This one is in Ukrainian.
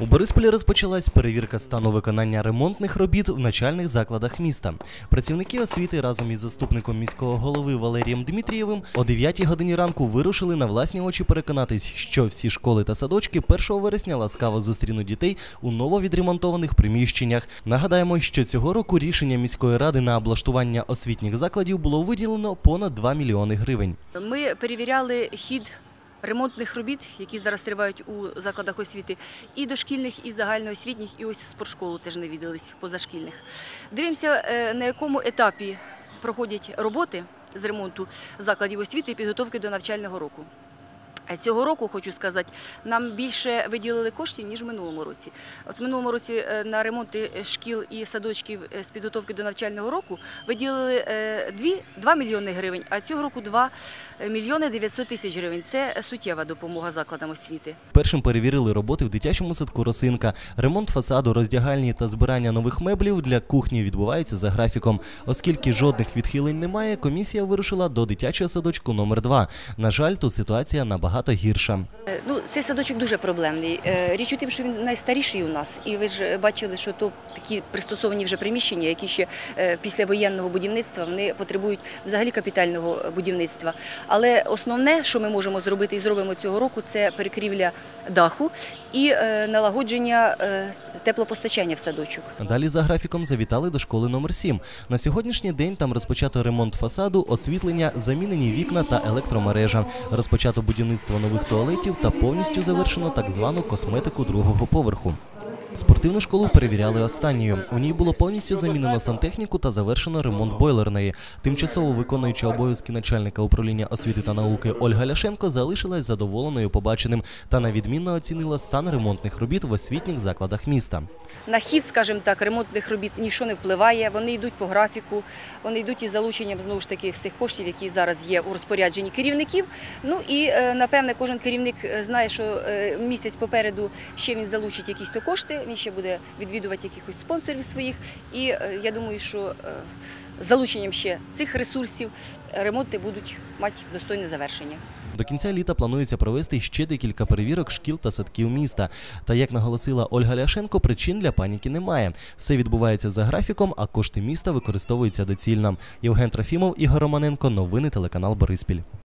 У Борисполі розпочалась перевірка стану виконання ремонтних робіт в начальних закладах міста. Працівники освіти разом із заступником міського голови Валерієм Дмитрієвим о 9 годині ранку вирушили на власні очі переконатись, що всі школи та садочки 1 вересня ласкаво зустрінуть дітей у нововідремонтованих приміщеннях. Нагадаємо, що цього року рішення міської ради на облаштування освітніх закладів було виділено понад 2 мільйони гривень. Ми перевіряли хід ремонтних робіт, які зараз тривають у закладах освіти, і дошкільних, і загальноосвітніх, і ось спортшколу теж не віддались позашкільних. Дивимося, е, на якому етапі проходять роботи з ремонту закладів освіти і підготовки до навчального року. Е, Цього року хочу сказати, нам більше виділили коштів ніж в минулому році. От в минулому році е, на ремонти шкіл і садочків е, з підготовки до навчального року виділили 2, 2 мільйони гривень, а цього року 2 мільйони 900 тисяч гривень. Це суттєва допомога закладам освіти. Першим перевірили роботи в дитячому садку Росинка. Ремонт фасаду, роздягальні та збирання нових меблів для кухні відбуваються за графіком. Оскільки жодних відхилень немає, комісія вирушила до дитячого садочку номер 2 На жаль, тут ситуація набагато гірша. Е, Ну, цей садочок дуже проблемний. Е, Річ у тим, що він найстаріший у нас, і ви ж бачили, що то такі пристосовані вже приміщення, які ще е, після воєнного будівництва вони потребують взагалі капітального будівництва. Але основне, що ми можемо зробити і зробимо цього року, це перекрівля даху і налагодження теплопостачання в садочок. Далі за графіком завітали до школи номер 7 На сьогоднішній день там розпочато ремонт фасаду, освітлення, замінені вікна та електромережа. Розпочато будівництво нових туалетів та повністю завершено так звану косметику другого поверху. Спортивну школу перевіряли останньою. У ній було повністю замінено сантехніку та завершено ремонт бойлерної. Тимчасово виконуюча обов'язки начальника управління освіти та науки Ольга Ляшенко залишилась задоволеною побаченим та на відмінно оцінила стан ремонтних робіт в освітніх закладах міста. На хід, скажімо так, ремонтних робіт нічого не впливає. Вони йдуть по графіку, вони йдуть із залученням знову ж таки всіх коштів, які зараз є у розпорядженні керівників. Ну і е, напевне, кожен керівник е, знає, що е, місяць попереду ще він залучить якісь то кошти. Він ще буде відвідувати якихось спонсорів своїх. І е, я думаю, що е, з залученням ще цих ресурсів ремонти будуть мати достойне завершення. До кінця літа планується провести ще декілька перевірок шкіл та садків міста. Та як наголосила Ольга Ляшенко, причин для паніки немає. Все відбувається за графіком, а кошти міста використовуються доцільно. Євген Трофімов, Ігор Романенко, новини телеканал Бориспіль.